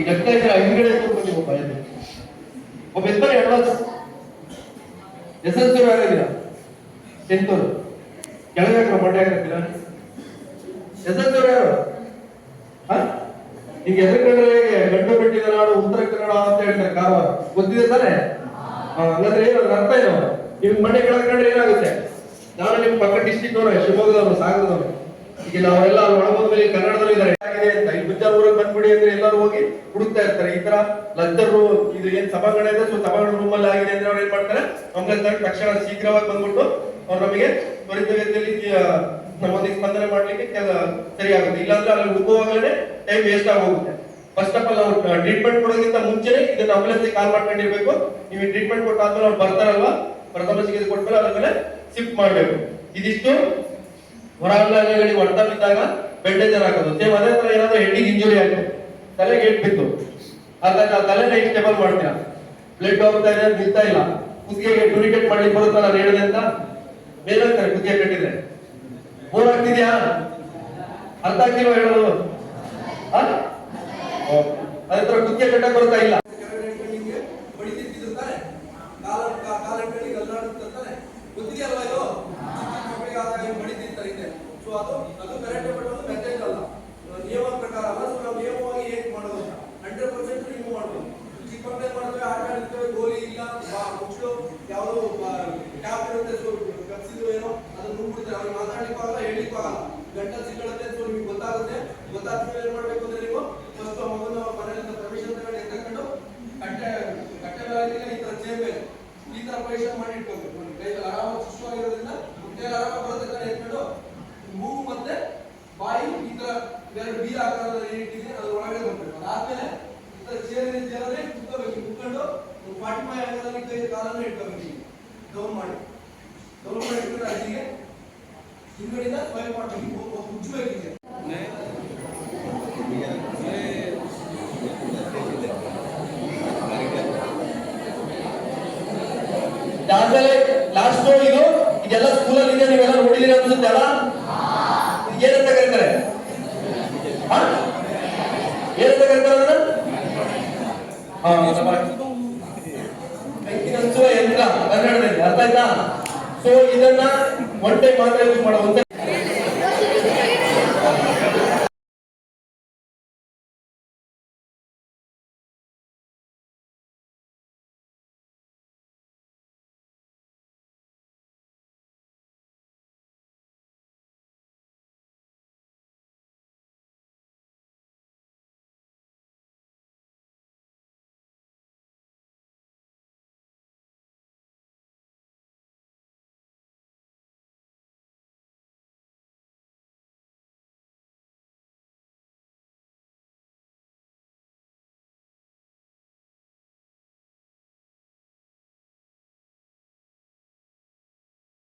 ಈಗ ಇದ್ರೆ ಹಿಂದ್ಗಡೆ ಕೂತ್ಕೊಂಡು ಒಬ್ಬ ಎದ್ದು ಒಬ್ಬ ಎತ್ತಾರೆ ಅಡ್ವಾನ್ಸ್ ಎಸ್ ಎಲ್ ಸಿ ಆಗಿದ್ದೀರಾ ಟೆಂತವ್ರು ಕೆಳಗೆ ಹಾಕ್ರ ಮಂಡ್ಯ ಹಾಕಿದ್ದೀರಾ ಎಸ್ ಎಲ್ ಸಿ ಯಾರು? ಈಗ ಎದುರುಗಡೆ ಹೇಗೆ? ಗಂಡು ಬಿಟ್ಟಿದ ನಾಡು, ಉತ್ತರ ಕನ್ನಡ ಅಂತ ಹೇಳ್ತಾರೆ ಕಾರವಾರ. ಗೊತ್ತಿದೆ ತಾನೆ? ಹಂಗಂದ್ರೆ ಏನು ಅರ್ಥ ಏನು ನಿಮ್ಗೆ ಮನೆ ಕೆಳಗಡೆ ಏನಾಗುತ್ತೆ? ನಾನು ನಿಮ್ಮ ಪಕ್ಕ ಡಿಸ್ಟಿಕ್ ಅವರು ಶಿವಮೊಗ್ಗದವರು, ಸಾಗರದವರು. ಈಗ ನಾವೆಲ್ಲ ಒಳಗೋದ್ಮೇಲೆ ಕನ್ನಡದಲ್ಲಿ ಇದ್ದಾರೆ ಆಗಿದೆ ಅಂತ ಈ ಬುಜ್ಜಾರ್ ಬಂದ್ಬಿಡಿ ಅಂದ್ರೆ ಎಲ್ಲರೂ ಹೋಗಿ ಹುಡುಕ್ತಾ ಇರ್ತಾರೆ. ಈ ತರ ಲಜ್ಜರು ಇದು ಏನ್ ಸಭಾಂಗಣ ಇದೆ ಸೊ ಸಭಾಂಗಣ ರೂಮ್ ಅಲ್ಲಿ ಆಗಿದೆ ಅಂದ್ರೆ ಅವ್ರು ಏನ್ ಮಾಡ್ತಾರೆ? ನಮ್ಗೆ ತಕ್ಷಣ ಶೀಘ್ರವಾಗಿ ಬಂದ್ಬಿಟ್ಟು ಅವ್ರು ನಮಗೆ ತ್ವರಿತಗತಿಯಲ್ಲಿ ಆ, ನಮ್ಮೊಂದಿಗೆ ಸ್ಪಂದನೆ ಮಾಡ್ಲಿಕ್ಕೆ ಸರಿಯಾಗುತ್ತೆ. ಇಲ್ಲಾಂದ್ರೆ ಅಲ್ಲಿ ಹುಡುಕುವಾಗಲೇ ಟೈಮ್ ವೇಸ್ಟ್ ಆಗೋಗುತ್ತೆ ಫಸ್ಟ್ ಆಫ್ ಆಲ್ ನಾವು ಟ್ರೀಟ್ಮೆಂಟ್ ಕೊಡೋದಕ್ಕಿಂತ ಮುಂಚೆನೆ ಇದನ್ನ ಆಂಬುಲೆನ್ಸ್ ಕಾಲ್ ಮಾಡ್ಕೊಂಡಿರ್ಬೇಕು. ನೀವು ಟ್ರೀಟ್ಮೆಂಟ್ ಕೊಟ್ಟಾದ್ಮೇಲೆ ಅವ್ರು ಬರ್ತಾರಲ್ವಾ? ಪ್ರಥಮ ಚಿಕಿತ್ಸೆ ಕೊಟ್ಮೇಲೆ ಅದ್ರ ಮೇಲೆ ಶಿಫ್ಟ್ ಮಾಡಬೇಕು. ಇದಿಷ್ಟು ಹೊರಾಂಗಣಗಳಿಗೆ ಹೊಡೆತ ಬಿದ್ದಾಗ ಬೆಂಡೇಜರ್ ಹಾಕೋದು. ಸೇಮ್ ಅದೇ ತರ ಏನಾದ್ರೂ ಹೆಡ್ಡಿಗೆ ಇಂಜುರಿ ಆಯ್ತು ತಲೆಗೆ ಹೆಡ್ ಬಿತ್ತು. ಹಾಗಾಗಿ ಆ ತಲೆನ ಈಗ ಸ್ಟೇಬಲ್ ಮಾಡ್ತೀರಾ ಬ್ಲಡ್ ಹೋಗ್ತಾ ಇದೆ ನಿಲ್ತಾ ಇಲ್ಲ. ಕುತ್ತಿಗೆಗೆ ಟೂರಿಕೆಟ್ ಮಾಡ್ಲಿಕ್ಕೆ ಬರುತ್ತಾ ನಾನು ಹೇಳಿದೆ ಅಂತ ಮೇಲಾಗ್ತಾರೆ ಕುದಿಗೆ ಕಟ್ಟಿದ್ರೆ. ಬೋರ್ ಆಗ್ತಿದ್ಯಾ? ಅರ್ಥ ಆಗ್ತಿಲ್ವ ಹೇಳೋದು. ಅದೇ ತರ ಕುತ್ತಿಗೆ ಕಟ್ಟ ಬರ್ತಾ ಇಲ್ಲ? ಅದು ಅದು ಕರೆಕ್ಟ್ ಬಟ್ ಆಟ ಆಡಿರ್ತೇವೆ ಗೋಲಿ ಇಲ್ಲ. ಮುಚ್ಚಲು ಯಾವುದೋ ಕ್ಯಾಪ್ ಇರುತ್ತೆ ಏನೋ, ಅದನ್ನ ನುಗ್ಬಿಡ್ತಾರೆ ಅವ್ರಿಗೆ ಮಾತಾಡ್ಲಿಕ್ಕೂ ಆಗಲ್ಲ ಹೇಳಿಕ್ಕೂ ಆಗಲ್ಲ. ಗಂಟಲು ಸಿಕ್ಕಳುತ್ತೆ ಸೊ ನಿಮ್ಗೆ ಗೊತ್ತಾಗುತ್ತೆ. ಗೊತ್ತಾದ್ಮೇಲೆ ಏನ್ ಮಾಡ್ಬೇಕು ಅಂದ್ರೆ ನೀವು? ಫಸ್ಟ್ ಮಗನ ಮನೆಯಿಂದ ಪರ್ಮಿಷನ್ ತಗೊಂಡು ಎತ್ತಕೊಂಡು ಕಟ್ಟೆ ಕಟ್ಟೆ ಮೇಲೆ ಈ ತರ ಚೇರ್ ಮೇಲೆ ಈ ತರ ಪೊಸಿಷನ್ ಮಾಡಿ ಇಟ್ಕೋಬೇಕು ನೋಡಿ ಕೈ ಆರಾಮಾಗಿ ಸುಷ್ಟವಾಗಿರೋದ್ರಿಂದ ಕೈ ಆರಾಮಾಗಿ ಬರುತ್ತೆ ಕಡೆ ಎತ್ಕೊಂಡು ಮೂಗು ಮತ್ತೆ ಬಾಯಿ ಈ ತರ ಎರಡು ಬೀರ ಆಕಾರದಲ್ಲಿ ಏನ್ ಇಟ್ಟಿದೆ ಅದ್ರ ಒಳಗಡೆ ಬರ್ಬೇಕು ಅದಾದ್ಮೇಲೆ ಈ ತರ ಚೇರ್ ಚೇರಲ್ಲಿ ಕುತ್ಕೋಬೇಕು. ಕುತ್ಕೊಂಡು ಫಾರ್ಟಿ ಫೈವ್ ಆಂಗಲಲ್ಲಿ ಕೈ ಕಾಲನ್ನು ಇಟ್ಕೋಬೇಕು. ಡೌನ್ ಮಾಡಿ. ಡೌನ್ ಮಾಡಿ ಇಟ್ಕೊಂಡು ಅಲ್ಲಿಗೆ ಹಿಂದ್ಗಡೆಯಿಂದ ಸ್ವಯಂ ಮಾಡ್ಬೇಕು ಉಜ್ಬೇಕು ಹೀಗೆ ಆದ್ಮೇಲೆ ಲಾಸ್ಟ್ ಇದು. ಇದೆಲ್ಲ ಸ್ಕೂಲಲ್ಲಿ ಇದೆ ನೀವೆಲ್ಲ ನೋಡಿದಿರ ಅನ್ಸುತ್ತೆ ಅಲ್ಲ? ಏನಂತ ಕರೀತಾರೆ? ಏನಂತ ಕರೀತಾರೆ ಯಂತ್ರ ಕನ್ನಡದಲ್ಲಿ ಅರ್ಥ ಆಯ್ತಾ? ಸೊ ಇದನ್ನ ಒನ್ ಮಾತ್ರ ಯೂಸ್ ಒಂದೇ